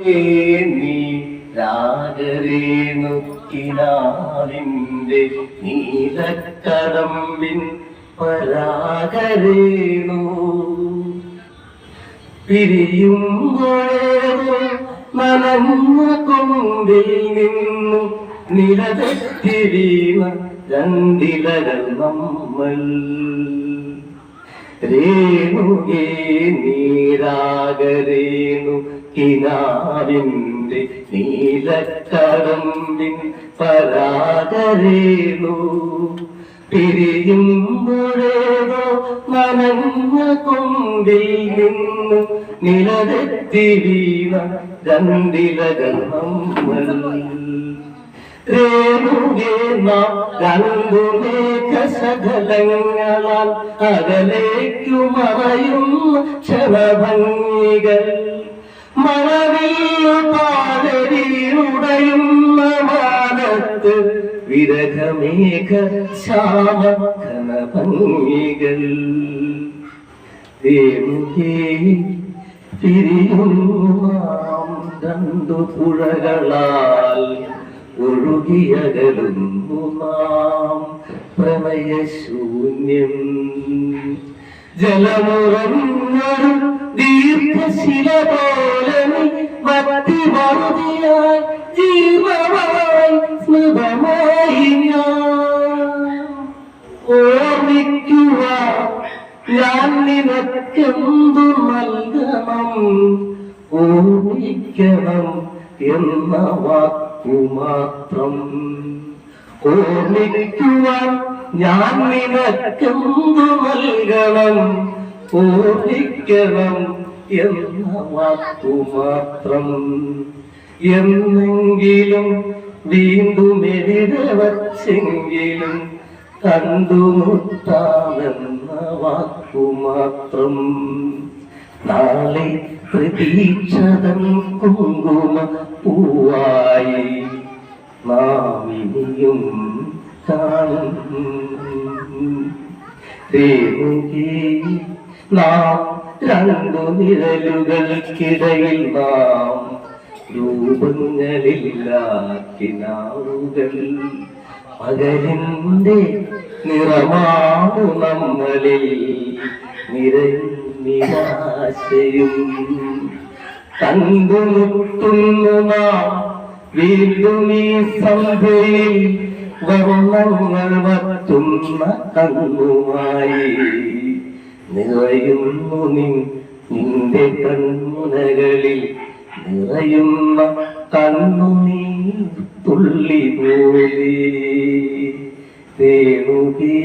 നീ രാഗരേണുക്കിനാവിന്റെ നീലക്കടമ്പിൻ പരാഗരേണു. പിരിയുമ്പോഴേതോ നനഞ്ഞ കൊമ്പിൽ നിന്നു നിലതെറ്റി വീണ രണ്ടിലകൾ നമ്മൾ. രേണുകേ നീരാഗരേണു കിനാവിന്റെ നീലക്കടമ്പിൻ പരാഗരേണു പിരിയുമ്പോഴേതോ നനഞ്ഞ കൊമ്പിൽ നിന്നു നിലതെത്തി വീണ രണ്ടിലകൾ നമ്മൾ. രേണുകേ നാം രണ്ടു മേഘസകലങ്ങളാൽ അകലേക്കു മറയും ക്ഷണഭംഗികൾ. മഴവില്ലു പാടരിയുടയുന്ന മാനത്ത് വിരഹമേഘ ശ്യാമഘന ഭംഗികൾ പിരിയുന്നാം രണ്ടു പുഴകളാൽ ഒഴുകിയകലുന്നു നാം പ്രളയശൂന്യം ജലമുറഞ്ഞൊരു ദീർഘശില പോലെ മത്തി മറുതിയായി ജീവമായി സ്മൃതമായി ഞാൻ ഓർമ്മിക്കുക ഞാൻ നിനക്കെന്തു നൽകണം? ഓർമ്മിക്കണം എന്ന വാക്കു മാത്രം. ഓർമ്മിക്കുവാൻ ഞാൻ നിനക്കെന്തു നൽകണം? ഓർമ്മിക്കണം എന്ന വാക്കു മാത്രം എന്നെങ്കിലും വീണ്ടും എഴുത വച്ചെങ്കിലും കണ്ടുമുട്ടാമെന്ന വാക്കു മാത്രം നാളെ പ്രതീക്ഷതൻ കുങ്കുമ പൂവായി നാം ഇനിയും കാണും. ദേവുകേ നാം രണ്ടു നിഴലുകൾക്കിടയിൽ നാം രൂപങ്ങളില്ലാത്തിനാവുകൾ പകലിന്റെ നിറമാണു നമ്മളിൽ നിറയും നിരാശയും കണ്ടുമുട്ടുന്നു നാം വീണ്ടും ഈ സന്ധ്യയിൽ വർണങ്ങൾ വത്തുന്ന കണ്ണുമായി. നിറയുന്നു നിന്റെ കണ്ണുനകളിൽ നിറയുന്ന കണ്ണുനീ തുള്ളി പോലെ തേണുകേ